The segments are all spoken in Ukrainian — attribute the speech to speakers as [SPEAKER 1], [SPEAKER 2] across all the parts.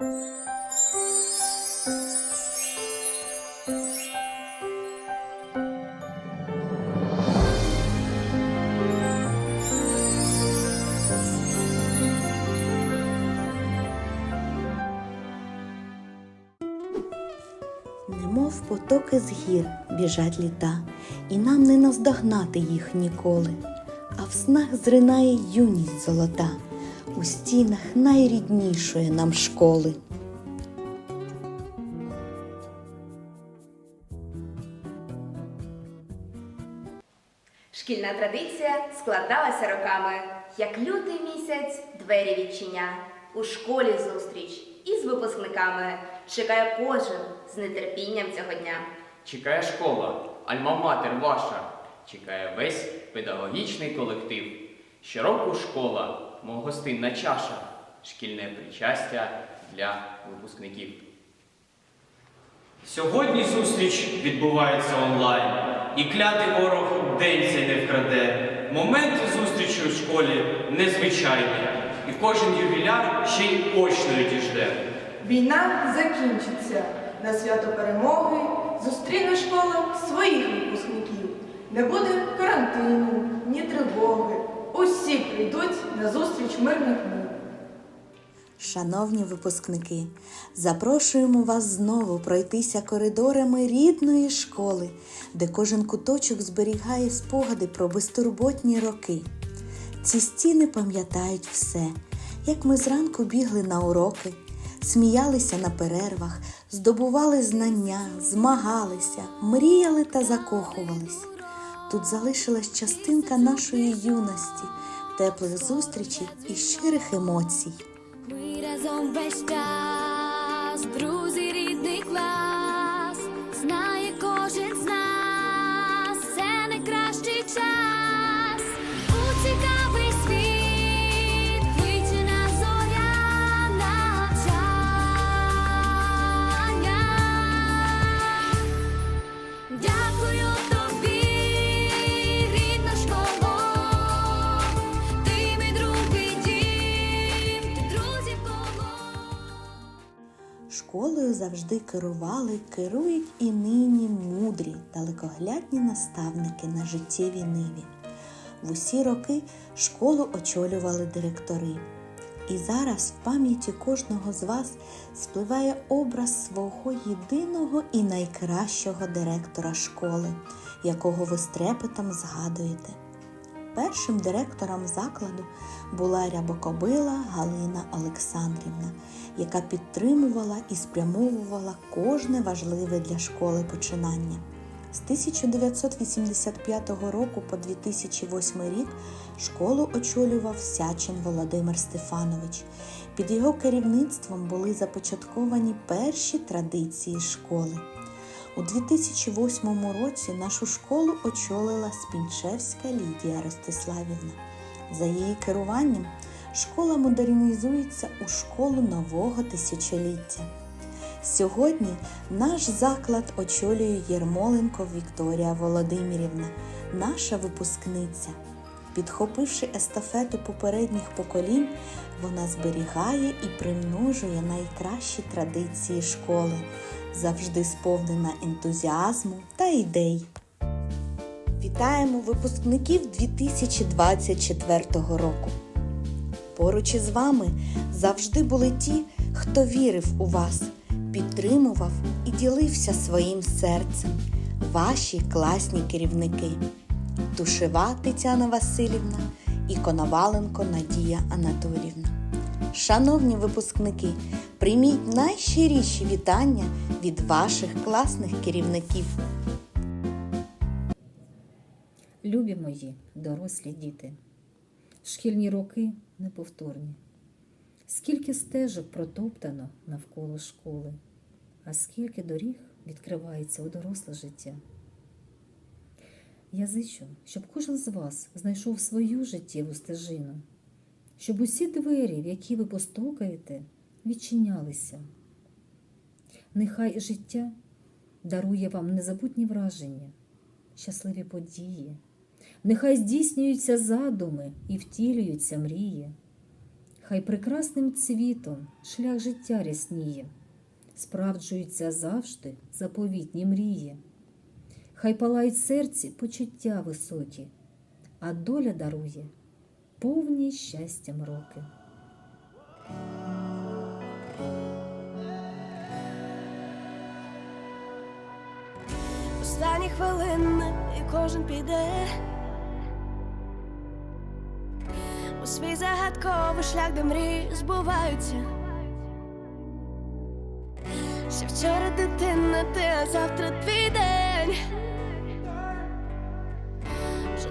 [SPEAKER 1] Немов потоки з гір біжать літа, і нам не наздогнати їх ніколи. А в снах зринає юність золота у стінах найріднішої нам школи.
[SPEAKER 2] Шкільна традиція складалася роками, як лютий місяць двері відчиня. У школі зустріч із випускниками чекає кожен з нетерпінням цього дня.
[SPEAKER 3] Чекає школа, альма-матер ваша, чекає весь педагогічний колектив. Щороку школа, гостинна чаша, шкільне причастя для випускників.
[SPEAKER 4] Сьогодні зустріч відбувається онлайн, і клятий ворог день цей не вкраде. Момент зустрічі у школі незвичайний, і кожен ювіляр ще й очно відіжде.
[SPEAKER 5] Війна закінчиться. На свято перемоги зустріне школа своїх випускників. Не буде карантину, ні тривоги. Усі прийдуть на зустріч мирних мов.
[SPEAKER 1] Шановні випускники, запрошуємо вас знову пройтися коридорами рідної школи, де кожен куточок зберігає спогади про безтурботні роки. Ці стіни пам'ятають все, як ми зранку бігли на уроки, сміялися на перервах, здобували знання, змагалися, мріяли та закохувались. Тут залишилась частинка нашої юності, теплих зустрічей і щирих емоцій.
[SPEAKER 6] Ми разом весь час, друзі, рідний клас, знає кожен з нас,
[SPEAKER 1] завжди керували, керують і нині мудрі, далекоглядні наставники на життєвій ниві. В усі роки школу очолювали директори. І зараз в пам'яті кожного з вас спливає образ свого єдиного і найкращого директора школи, якого ви з трепетом згадуєте. Першим директором закладу була рябокобила Галина Олександрівна, яка підтримувала і спрямовувала кожне важливе для школи починання. З 1985 року по 2008 рік школу очолював Сячин Володимир Стефанович. Під його керівництвом були започатковані перші традиції школи. У 2008 році нашу школу очолила Спінчевська Лідія Ростиславівна. За її керуванням школа модернізується у школу нового тисячоліття. Сьогодні наш заклад очолює Єрмоленко Вікторія Володимирівна, наша випускниця. Підхопивши естафету попередніх поколінь, вона зберігає і примножує найкращі традиції школи, завжди сповнена ентузіазму та ідей. Вітаємо випускників 2024 року. Поруч із вами завжди були ті, хто вірив у вас, підтримував і ділився своїм серцем, ваші класні керівники. Тушева Тетяна Васильівна і Коноваленко Надія Анатоліївна. Шановні випускники, прийміть найщиріші вітання від ваших класних керівників.
[SPEAKER 7] Любі мої, дорослі діти, шкільні роки неповторні. Скільки стежок протоптано навколо школи, а скільки доріг відкривається у доросле життя. Я зичу, щоб кожен з вас знайшов свою життєву стежину, щоб усі двері, в які ви постукаєте, відчинялися. Нехай життя дарує вам незабутні враження, щасливі події, нехай здійснюються задуми і втілюються мрії. Хай прекрасним цвітом шлях життя рясніє, справджуються завжди заповітні мрії. Хай палають серці почуття високі, а доля дарує повні щастям роки.
[SPEAKER 6] Останні хвилини і кожен піде у свій загадковий шлях, де мрії збуваються. Ще вчора дитина, ти, а завтра твій день.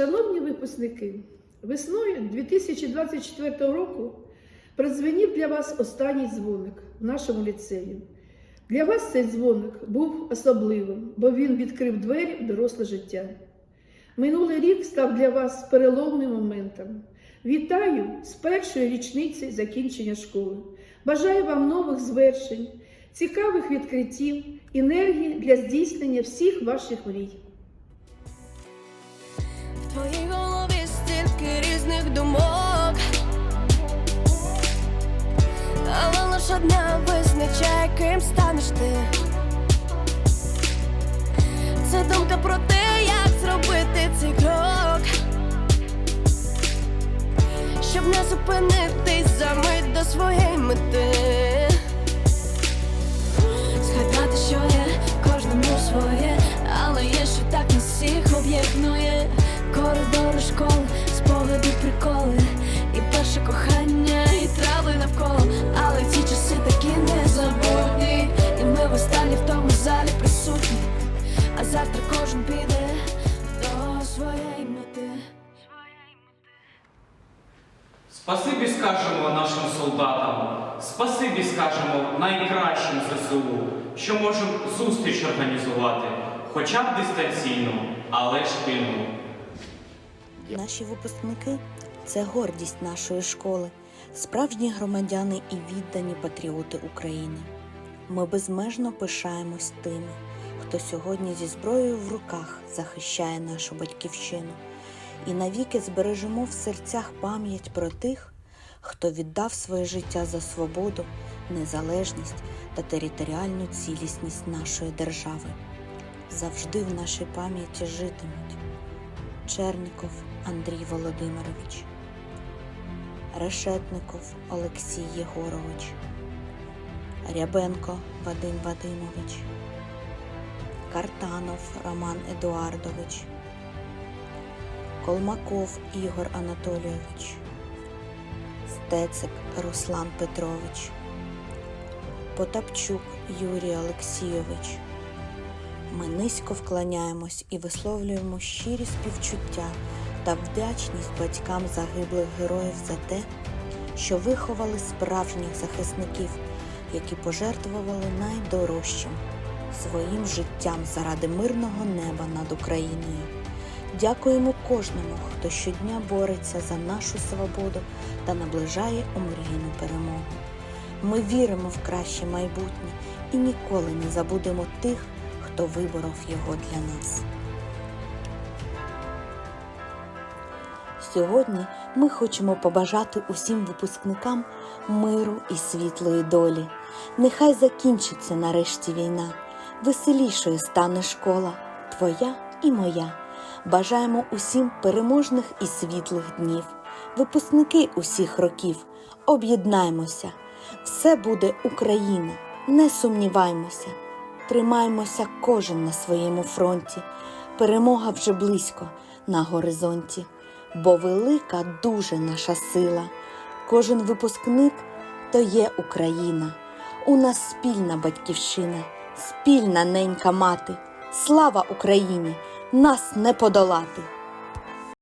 [SPEAKER 8] Шановні випускники, весною 2024 року продзвенів для вас останній дзвоник в нашому ліцеї. Для вас цей дзвоник був особливим, бо він відкрив двері в доросле життя. Минулий рік став для вас переломним моментом. Вітаю з першої річниці закінчення школи. Бажаю вам нових звершень, цікавих відкриттів, енергії для здійснення всіх ваших мрій.
[SPEAKER 6] Твоїй голові стільки різних думок, але лиш одна визначає, ким станеш ти. Це думка про те, як зробити цей крок, щоб не зупинитись за мить до своєї мети. Кожен піде до своєї мети.
[SPEAKER 4] Спасибі скажемо нашим солдатам, спасибі скажемо найкращим ЗСУ, що можемо зустріч організувати, хоча б дистанційну, але шкільну.
[SPEAKER 1] Наші випускники це гордість нашої школи, справжні громадяни і віддані патріоти України. Ми безмежно пишаємось тими, хто сьогодні зі зброєю в руках захищає нашу батьківщину, і навіки збережемо в серцях пам'ять про тих, хто віддав своє життя за свободу, незалежність та територіальну цілісність нашої держави. Завжди в нашій пам'яті житимуть. Черников Андрій Володимирович, Решетников Олексій Єгорович, Рябенко Вадим Вадимович, Картанов Роман Едуардович, Колмаков Ігор Анатолійович, Стецик Руслан Петрович, Потапчук Юрій Олексійович. Ми низько вклоняємось і висловлюємо щирі співчуття та вдячність батькам загиблих героїв за те, що виховали справжніх захисників, які пожертвували найдорожчим своїм життям заради мирного неба над Україною. Дякуємо кожному, хто щодня бореться за нашу свободу та наближає омріяну перемогу. Ми віримо в краще майбутнє і ніколи не забудемо тих, хто виборов його для нас. Сьогодні ми хочемо побажати усім випускникам миру і світлої долі. Нехай закінчиться нарешті війна, веселішою стане школа, твоя і моя. Бажаємо усім переможних і світлих днів, випускники усіх років. Об'єднаймося, все буде Україна, не сумніваймося. Тримаймося кожен на своєму фронті. Перемога вже близько на горизонті, бо велика дуже наша сила. Кожен випускник то є Україна. У нас спільна батьківщина, спільна ненька мати. Слава Україні! Нас не подолати!